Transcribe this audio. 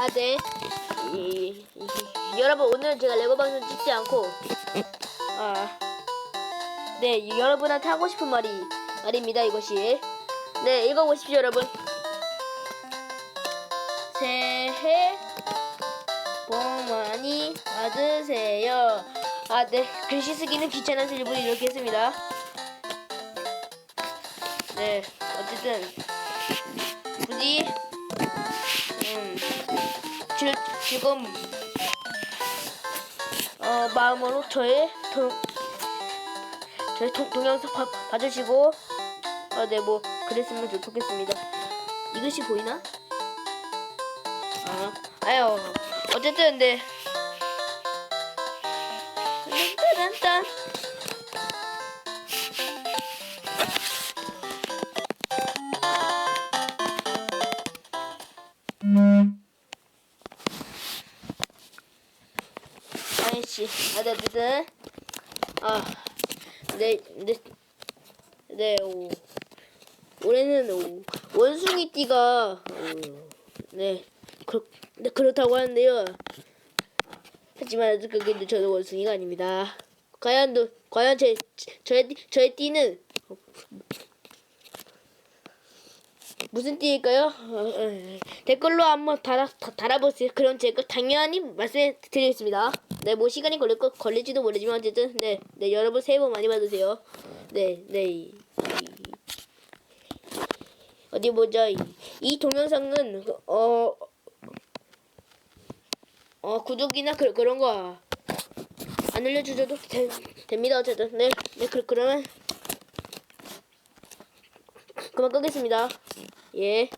아, 네. 이, 이, 여러분, 오늘 제가 레고 방송 찍지 않고, 아, 네, 이- 여러분한테 하고 싶은 말이, 말입니다, 이것이. 네, 읽어보십시오, 여러분. 새해 복 많이 받으세요. 아, 네. 글씨 쓰기는 귀찮아서 일부러 이렇게 했습니다. 네, 어쨌든, 즐, 즐거운, 어, 마음으로 저의 동, 저의 동, 동영상 봐, 봐주시고, 아, 네, 뭐, 그랬으면 좋겠습니다. 이것이 보이나? 아, 아유, 어쨌든, 네. 딴딴딴. 아이씨, 아, 네, 어쨌든, 아, 네, 네, 네, 오. 올해는 오, 원숭이 띠가 오, 네, 그렇, 네 그렇다고 하는데요. 하지만 그게 저는 원숭이가 아닙니다. 과연 도 과연 제 저의 띠- 저의 띠는 무슨 띠일까요? 어, 어, 댓글로 한번 달아 다- 달아보세요. 그럼 제가 당연히 말씀드리겠습니다. 네, 뭐 시간이 걸릴 거 걸릴지도 모르지만 어쨌든 네, 네 여러분 새해 복 많이 받으세요. 네, 네. 어디 보자. 이, 이 동영상은 어, 어 구독이나 그, 그런 거 안 알려주셔도 되, 됩니다. 어쨌든 네, 네 그, 그러면 그만 끄겠습니다. 예.